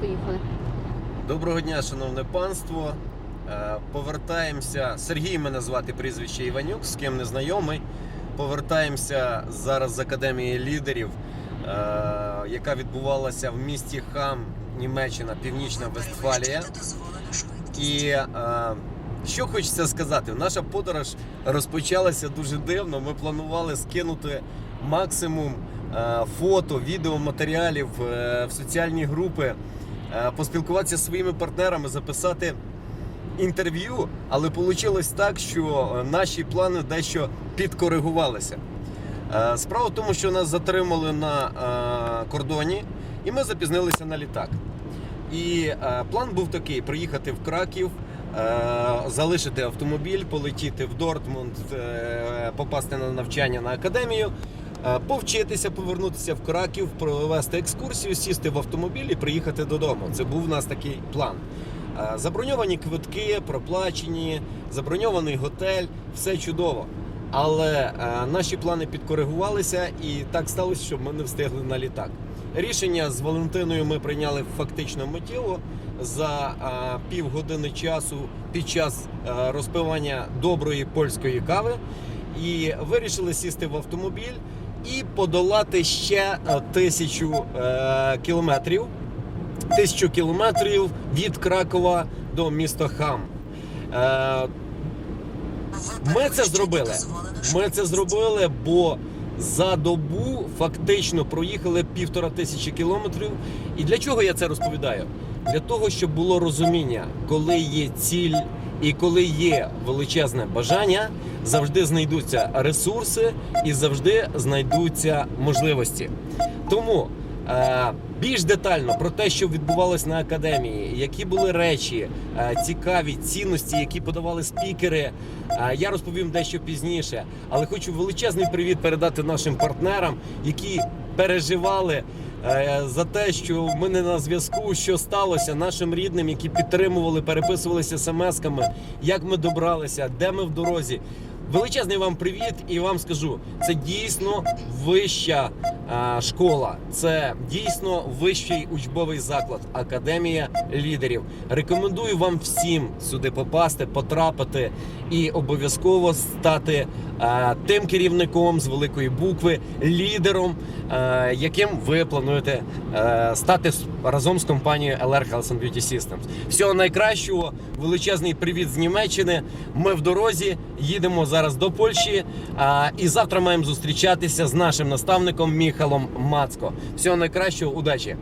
Поїхали. Доброго дня, шановне панство. Е, Повертаємося. Сергій мене звати прізвище Іванюк, з ким не знайомий. Повертаємося зараз з Академії лідерів, е, яка відбувалася в місті Хам, Німеччина, Північна Вестфалія. І е, що хочеться сказати, наша подорож розпочалася дуже дивно. Ми планували скинути максимум фото, відеоматеріалів в соціальні групи, поспілкуватися зі своїми партнерами, записати інтерв'ю, але вийшло так, що е, наші плани дещо підкоригувалися. Е, Справа в тому, що нас затримали на е, кордоні, і ми запізнилися на літак. І е, план був такий: приїхати в Краків, е, залишити автомобіль, полетіти в Дортмунд, е, попасти на навчання на академію, е, повчитися, повернутися в Краків, провести екскурсію, сісти в автомобіль і приїхати додому. Це був у нас такий план. Е, Заброньовані квитки, проплачені, заброньований готель, все чудово. Але е, наші плани підкоригувалися, і так сталося, що ми не встигли на літак. Рішення з Валентиною ми прийняли фактично миттєво за е, півгодини часу під час е, розпивання доброї польської кави. І вирішили сісти в автомобіль і подолати ще е, тисячу е, кілометрів. Тисячу кілометрів від Кракова до міста Хам. Е, ми це зробили. Ми це зробили, бо за добу фактично проїхали півтора тисячі кілометрів. І для чого я це розповідаю? Для того, щоб було розуміння, коли є ціль і коли є величезне бажання, завжди знайдуться ресурси і завжди знайдуться можливості. Тому е, більш детально про те, що відбувалось на академії, які були речі, е, цікаві цінності, які подавали спікери. е, Я розповім дещо пізніше, але хочу величезний привіт передати нашим партнерам, які переживали за те, що ми не на зв'язку, що сталося нашим рідним, які підтримували, переписувалися смс-ками, як ми добралися, де ми в дорозі. Величезний вам привіт, і вам скажу, це дійсно вища а, школа, це дійсно вищий учбовий заклад, академія лідерів. Рекомендую вам всім сюди попасти, потрапити і обов'язково стати тим керівником з великої букви, лідером, яким ви плануєте стати разом з компанією LR Health and Beauty Systems. Всього найкращого, величезний привіт з Німеччини. Ми в дорозі їдемо зараз до Польщі. І завтра маємо зустрічатися з нашим наставником Міхалом Мацко. Всього найкращого, удачі!